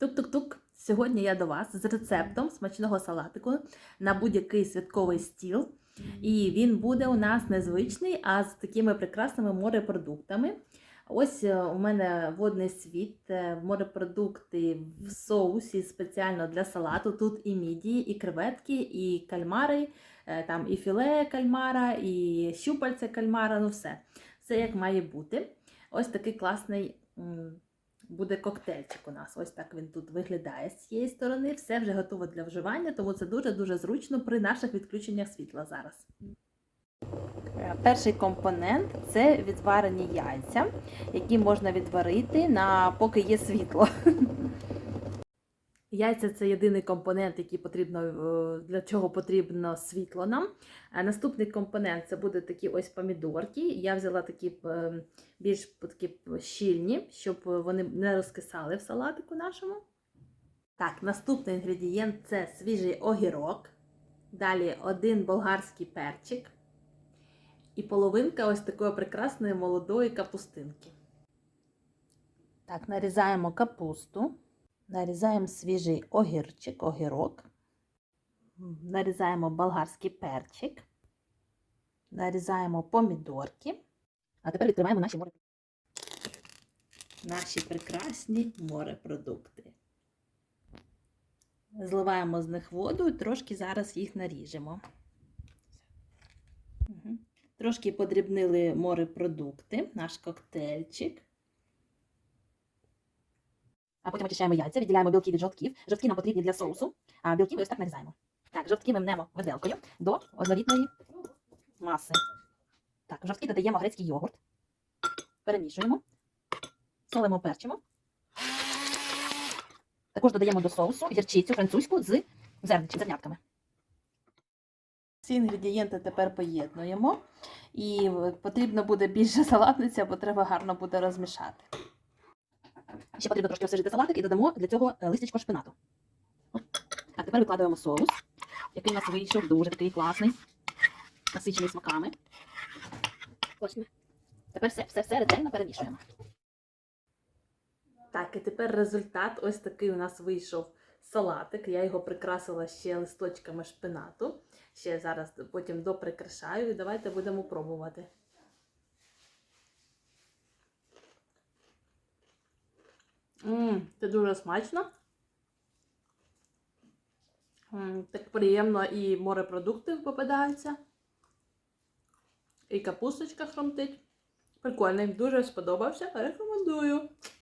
Тук-тук-тук. Сьогодні я до вас з рецептом смачного салатику на будь-який святковий стіл. І він буде у нас незвичний, а з такими прекрасними морепродуктами. Ось е, у мене водний світ, е, морепродукти в соусі спеціально для салату. Тут і мідії, і креветки, і кальмари, е, там і філе кальмара, і щупальця кальмара, ну все. Все як має бути. Ось такий класний буде коктейльчик у нас. Ось так він тут виглядає з цієї сторони. Все вже готово для вживання, тому це дуже-дуже зручно при наших відключеннях світла зараз. Е, Перший компонент це відварені яйця, які можна відварити на поки є світло. Яйця це єдиний компонент, який потрібно е, для чого потрібно світло нам. А наступний компонент це будуть такі ось помідорки. Я взяла такі е, більш такі щільні, щоб вони не розкисали в салатику нашому. Так, наступний інгредієнт це свіжий огірок. Далі один болгарський перчик. І половинка ось такої прекрасної молодої капустинки. Так, нарізаємо капусту. Нарізаємо свіжий огірчик, огірок. Нарізаємо болгарський перчик. Нарізаємо помідорки. А тепер відкриваємо наші морепродукти. Наші прекрасні морепродукти. Зливаємо з них воду і трошки зараз їх наріжемо. Трошки подрібнили морепродукти, наш коктейльчик. А потім очищаємо яйця, відділяємо білки від жовтків. Жовтки нам потрібні для соусу, а білки ми ось так нарізаємо. Так, жовтки ми мнемо виделкою до однорідної маси. Так, в жовтки додаємо грецький йогурт. Перемішуємо, солимо, перчимо. Також додаємо до соусу гірчицю французьку з зернятками. Ці інгредієнти тепер поєднуємо. І потрібно буде більше салатниця, бо треба гарно буде розмішати. Ще потрібно трошки освіжити салатик і додамо для цього е, листячко шпинату. Так, тепер викладаємо соус, який у нас вийшов дуже такий класний, насичений смаками. Ось ми. Тепер все, все, все ретельно перемішуємо. Так, і тепер результат ось такий у нас вийшов салатик. Я його прикрасила ще листочками шпинату. Ще зараз потім доприкрашаю і давайте будемо пробувати. Мм, це дуже смачно. М, Так приємно і морепродукти попадаються. І капусточка хромтить. Прикольний, дуже сподобався. Рекомендую.